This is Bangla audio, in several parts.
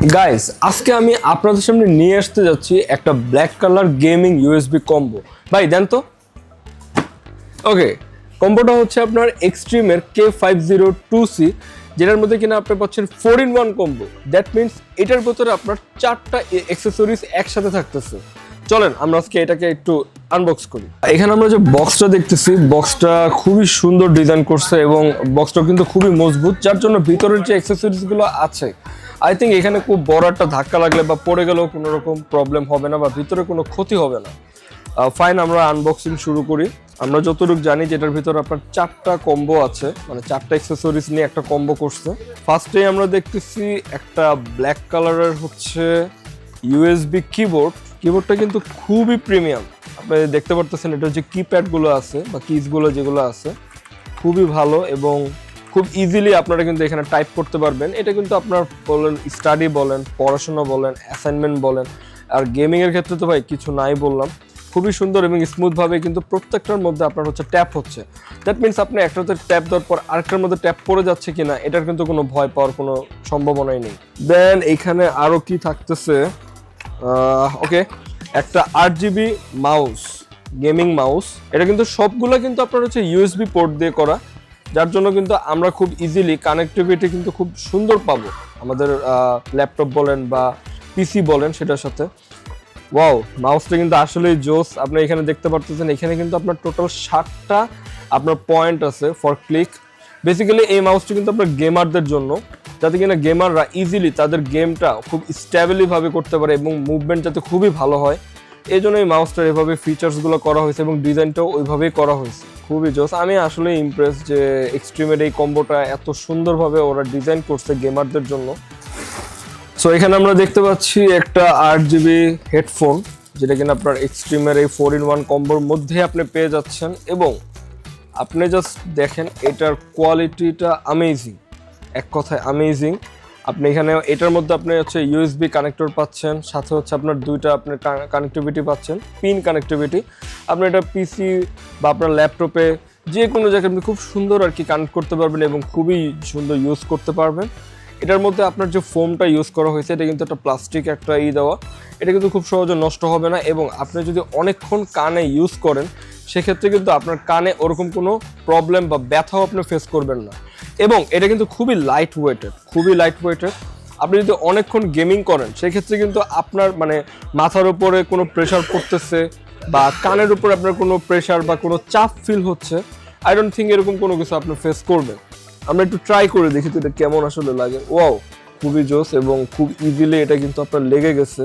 গাইস আজকে আমি আপনাদের সামনে নিয়ে আসতে যাচ্ছি একটা black colour gaming USB combo ভাই, দেন তো। ওকে কম্বোটা হচ্ছে আপনার এক্সট্রিমের K five zero two C যেটার মধ্যে কিনা আপনি পাচ্ছেন four in one combo that means এটার ভেতরে আপনার চারটা অ্যাক্সেসরিজ একসাথে থাকতেছে। চলেন, আমরা আজকে এটাকে একটু আনবক্স করি। এখানে আমরা যে বক্সটা দেখতেছি বক্সটা খুবই সুন্দর ডিজাইন করছে এবং বক্সটা কিন্তু খুবই মজবুত, যার জন্য ভিতরের যে অ্যাক্সেসরিজগুলো আছে আই থিঙ্ক এখানে খুব বড় একটা ধাক্কা লাগলে বা পড়ে গেলেও কোনো রকম প্রবলেম হবে না বা ভিতরে কোনো ক্ষতি হবে না। ফাইন আমরা আনবক্সিং শুরু করি। আমরা যতটুকু জানি যে এটার ভিতরে আপনার চারটা কম্বো আছে মানে চারটা অ্যাক্সেসরিজ নিয়ে একটা কম্বো করছে। ফার্স্টে আমরা দেখতেছি একটা ব্ল্যাক কালারের হচ্ছে ইউএসবি কিবোর্ড কিবোর্ডটা কিন্তু খুবই প্রিমিয়াম আপনি দেখতে পারতেছেন এটা যে কিপ্যাডগুলো আছে বা কিজগুলো যেগুলো আছে। খুবই ভালো এবং খুব ইজিলি আপনারা কিন্তু এখানে টাইপ করতে পারবেন। এটা কিন্তু আপনার বলেন স্টাডি বলেন, পড়াশোনা বলেন অ্যাসাইনমেন্ট বলেন। আর গেমিংয়ের ক্ষেত্রে তো ভাই কিছু নাই বললাম। খুবই সুন্দর এবং স্মুথভাবে কিন্তু প্রত্যেকটার মধ্যে আপনার হচ্ছে ট্যাপ হচ্ছে। দ্যাট মিনস আপনি একটাতে ট্যাপ দেওয়ার পর আরেকটার মধ্যে ট্যাপ পড়ে যাচ্ছে কিনা, এটার কিন্তু কোনো ভয় পাওয়ার কোনো সম্ভাবনাই নেই। দেন এখানে আরও কি থাকতেছে? ওকে একটা আট জিবি মাউস গেমিং মাউস এটা কিন্তু সবগুলো কিন্তু আপনার হচ্ছে ইউএসবি পোর্ট দিয়ে করা। যার জন্য কিন্তু আমরা খুব ইজিলি কানেক্টিভিটি কিন্তু খুব সুন্দর পাবো। আমাদের ল্যাপটপ বলেন বা পিসি বলেন সেটার সাথে। ওয়াও মাউসটা কিন্তু আসলেই জোস। আপনি এখানে দেখতে পারতেছেন, এখানে কিন্তু আপনার টোটাল ষাটটা আপনার পয়েন্ট আছে ফর ক্লিক বেসিক্যালি এই মাউসটা কিন্তু আপনার গেমারদের জন্য, যাতে কিনা গেমাররা ইজিলি তাদের গেমটা খুব স্ট্যাবলি ভাবে করতে পারে এবং মুভমেন্ট যাতে খুবই ভালো হয়। এই মাউসটার এভাবে ফিচার্সগুলো করা হয়েছে এবং ডিজাইনটাও ওইভাবেই করা হয়েছে। খুবই জোস। আমি আসলে ইমপ্রেস যে এক্সট্রিমের এই কম্বোটা এত সুন্দরভাবে ওরা ডিজাইন করছে গেমারদের জন্য। সো এখানে আমরা দেখতে পাচ্ছি একটা আট জিবি হেডফোন যেটা কিনা আপনার এক্সট্রিমের এই ফোর ইন ওয়ান কম্বোর মধ্যে আপনি পেয়ে যাচ্ছেন এবং আপনি জাস্ট দেখেন এটার কোয়ালিটিটা আমেজিং এক কথায় আমেজিং আপনি এখানে, এটার মধ্যে আপনি হচ্ছে ইউএসবি কানেক্টর পাচ্ছেন, সাথে হচ্ছে আপনার দুইটা আপনার কানেক্টিভিটি পাচ্ছেন পিন কানেক্টিভিটি আপনি এটা পিসি বা আপনার ল্যাপটপে যে কোনো জায়গায় আপনি খুব সুন্দর আর কি কানেক্ট করতে পারবেন এবং খুবই সুন্দর ইউজ করতে পারবেন। এটার মধ্যে আপনার যে ফোমটা ইউজ করা হয়েছে, এটা কিন্তু একটা প্লাস্টিক একটা ই দেওয়া। এটা কিন্তু খুব সহজে নষ্ট হবে না এবং আপনি যদি অনেকক্ষণ কানে ইউজ করেন সেক্ষেত্রে কিন্তু আপনার কানে ওরকম কোনো প্রবলেম বা ব্যথাও আপনি ফেস করবেন না। এবং এটা কিন্তু খুবই লাইট ওয়েটেড খুবই লাইট ওয়েটেড আপনি যদি অনেকক্ষণ গেমিং করেন, সেক্ষেত্রে কিন্তু আপনার মানে মাথার উপরে কোনো প্রেশার পড়তেছে বা কানের উপর আপনার কোনো প্রেশার বা কোনো চাপ ফিল হচ্ছে আই ডোন্ট থিঙ্ক এরকম কোনো কিছু আপনি ফেস করবেন। আমরা একটু ট্রাই করে দেখি তো এটা কেমন আসলে লাগে। ওয়াও খুবই জোস এবং খুব ইজিলি এটা কিন্তু আপনার লেগে গেছে।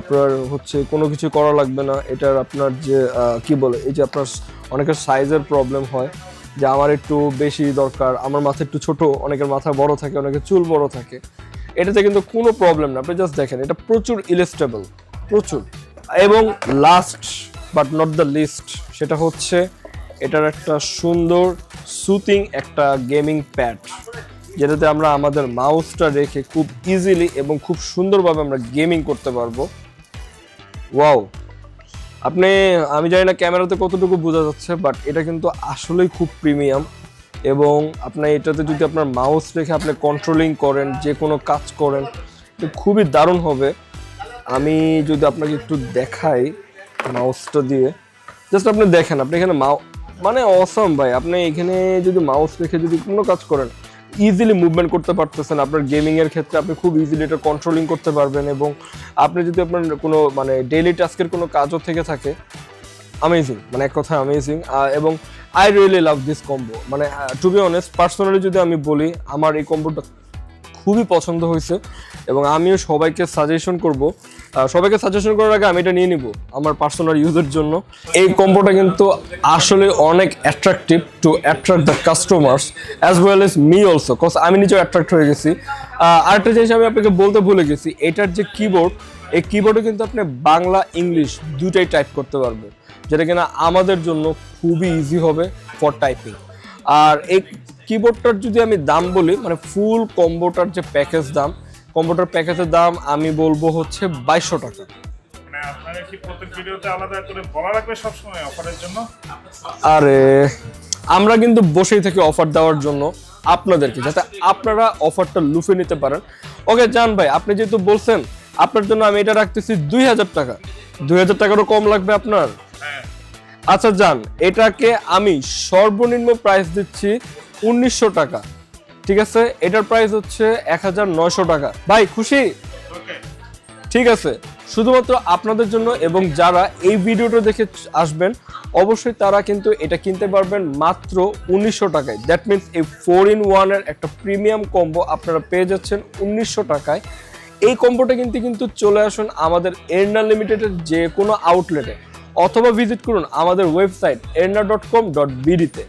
আপনার হচ্ছে কোনো কিছু করা লাগবে না। এটার আপনার যে কি বলে, এই যে আপনার অনেকের সাইজের প্রবলেম হয়, যে আমার একটু বেশি দরকার, আমার মাথা একটু ছোট, অনেকের মাথা বড় থাকে, অনেকের চুল বড় থাকে। এটাতে কিন্তু কোনো প্রবলেম না। আপনি জাস্ট দেখেন, এটা প্রচুর ইলেস্টেবল প্রচুর। এবং last but not the least সেটা হচ্ছে এটার একটা সুন্দর সুতিং একটা গেমিং প্যাড যেটাতে আমরা আমাদের মাউসটা রেখে খুব ইজিলি এবং খুব সুন্দরভাবে আমরা গেমিং করতে পারব। ওয়াও আপনি, আমি জানি না ক্যামেরাতে কতটুকু বোঝা যাচ্ছে বাট এটা কিন্তু আসলেই খুব প্রিমিয়াম এবং আপনার এটাতে যদি আপনার মাউস রেখে আপনি কন্ট্রোলিং করেন, যে কোনো কাজ করেন খুবই দারুণ হবে। আমি যদি আপনাকে একটু দেখাই মাউসটা দিয়ে। জাস্ট আপনি দেখেন, আপনি এখানে মাউ মানে অসম ভাই। আপনি এখানে যদি মাউস রেখে যদি কোনো কাজ করেন ইজিলি মুভমেন্ট করতে পারতেছেন। আপনার গেমিংয়ের ক্ষেত্রে আপনি খুব ইজিলি এটা কন্ট্রোলিং করতে পারবেন এবং আপনি যদি আপনার কোনো মানে ডেইলি টাস্কের কোনো কাজও থেকে থাকে আমেজিং মানে এক কথা আমেজিং এবং I really love this combo মানে টু বি অনেস্ট পার্সোনালি যদি আমি বলি, আমার এই কম্বোটা খুবই পছন্দ হয়েছে এবং আমিও সবাইকে সাজেশন করব। সবাইকে সাজেশন করার আগে আমি এটা নিয়ে নিব আমার পার্সোনাল ইউজের জন্য। এই কম্বোটা কিন্তু আসলে অনেক attractive to attract the customers as well as me also cause আমি নিজেও অ্যাট্রাক্ট হয়ে গেছি। আরেকটা জিনিস আমি আপনাকে বলতে ভুলে গেছি, এটার যে কিবোর্ড এই কিবোর্ডে কিন্তু আপনি বাংলা ইংলিশ দুটাই টাইপ করতে পারবেন, যেটা কিনা আমাদের জন্য খুবই ইজি হবে ফর টাইপিং আর এই কিবোর্ডটার যদি আমি দাম বলি মানে ফুল কম্বোটার যে প্যাকেজ দাম কম্বোটার প্যাকেজের দাম আমি বলব হচ্ছে বাইশশো টাকা। মানে আরে আমরা কিন্তু বসেই থাকি অফার দেওয়ার জন্য আপনাদেরকে যাতে আপনারা অফারটা লুফে নিতে পারেন। ওকে জান ভাই আপনি যেহেতু বলছেন আপনার জন্য আমি এটা রাখতেছি দুই হাজার টাকা। দুই হাজার টাকারও কম লাগবে আপনার? হ্যাঁ। আচ্ছা জান এটাকে আমি সর্বনিম্ন প্রাইস দিচ্ছি উনিশশো টাকা। ঠিক আছে? এটার প্রাইস হচ্ছে এক হাজার নয়শো টাকা। ভাই খুশি? ঠিক আছে। শুধুমাত্র আপনাদের জন্য এবং যারা এই ভিডিওটা দেখে আসবেন অবশ্যই তারা কিন্তু এটা কিনতে পারবেন মাত্র উনিশশো টাকায়। দ্যাট মিনস এই ফোর ইন ওয়ানের একটা প্রিমিয়াম কম্বো আপনারা পেয়ে যাচ্ছেন উনিশশো টাকায়। এই কম্বোটা কিন্তু কিন্তু চলে আসুন আমাদের এর্না লিমিটেডের যে কোনো আউটলেটে অথবা ভিজিট করুন আমাদের ওয়েবসাইট এর্না ডট কম ডট বিডিতে